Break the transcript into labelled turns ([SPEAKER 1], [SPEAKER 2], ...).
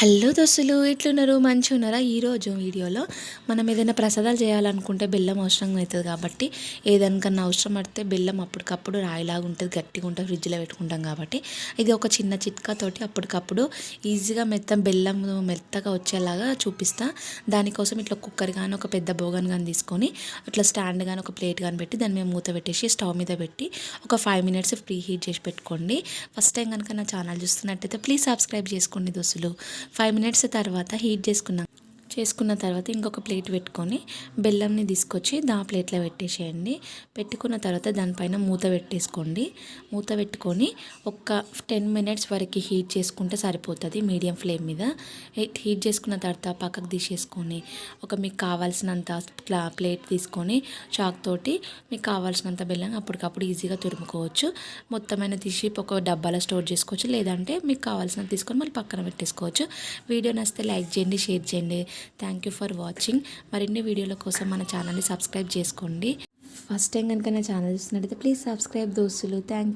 [SPEAKER 1] Hello దోస్తులు ఎట్లున్నారు? మంచి ఉన్నారా ఈరోజు వీడియోలో మనం ఏదైనా ప్రసాదాలు చేయాలనుకుంటే బెల్లం అవసరం అవుతుంది కాబట్టి ఏదనికన్నా అవసరం పడితే బెల్లం అప్పటికప్పుడు రాయిలాగా ఉంటుంది గట్టిగా ఉంటుంది ఫ్రిడ్జ్లో పెట్టుకుంటాం కాబట్టి. ఇది ఒక చిన్న చిట్కాతోటి అప్పటికప్పుడు ఈజీగా మెత్తం బెల్లం మెత్తగా వచ్చేలాగా చూపిస్తా. దానికోసం ఇట్లా కుక్కర్ కానీ ఒక పెద్ద బోగన్ కానీ తీసుకొని అట్లా స్టాండ్ కానీ ఒక ప్లేట్ కానీ పెట్టి దాన్ని మేము మూత పెట్టేసి స్టవ్ మీద పెట్టి ఒక ఫైవ్ మినిట్స్ ప్రీ హీట్ చేసి పెట్టుకోండి. ఫస్ట్ టైం కనుక నా ఛానల్ చూస్తున్నట్టయితే ప్లీజ్ సబ్స్క్రైబ్ చేసుకోండి దోస్తులు. ఫైవ్ మినిట్స్ తర్వాత హీట్ చేసుకున్నాం. చేసుకున్న తర్వాత ఇంకొక ప్లేట్ పెట్టుకొని బెల్లంని తీసుకొచ్చి దా ప్లేట్లో పెట్టేసేయండి. పెట్టుకున్న తర్వాత దానిపైన మూత పెట్టేసుకోండి. మూత పెట్టుకొని ఒక టెన్ మినిట్స్ వరకు హీట్ చేసుకుంటే సరిపోతుంది మీడియం ఫ్లేమ్ మీద. హీట్ చేసుకున్న తర్వాత పక్కకు తీసేసుకొని ఒక మీకు కావాల్సినంత ప్లేట్ తీసుకొని చాక్ తోటి మీకు కావాల్సినంత బెల్లం అప్పటికప్పుడు ఈజీగా తురుముకోవచ్చు. మొత్తమైన తీసి ఒక డబ్బాలో స్టోర్ చేసుకోవచ్చు. లేదంటే మీకు కావాల్సినంత తీసుకొని మళ్ళీ పక్కన పెట్టేసుకోవచ్చు. వీడియో నచ్చితే లైక్ చేయండి షేర్ చేయండి. థ్యాంక్ యూ ఫర్ వాచింగ్ మరిన్ని వీడియోల కోసం మన ఛానల్ని సబ్స్క్రైబ్ చేసుకోండి. ఫస్ట్ టైం కనుక నా ఛానల్ చూస్తున్నట్టయితే ప్లీజ్ సబ్స్క్రైబ్ దోస్తులు. Thank you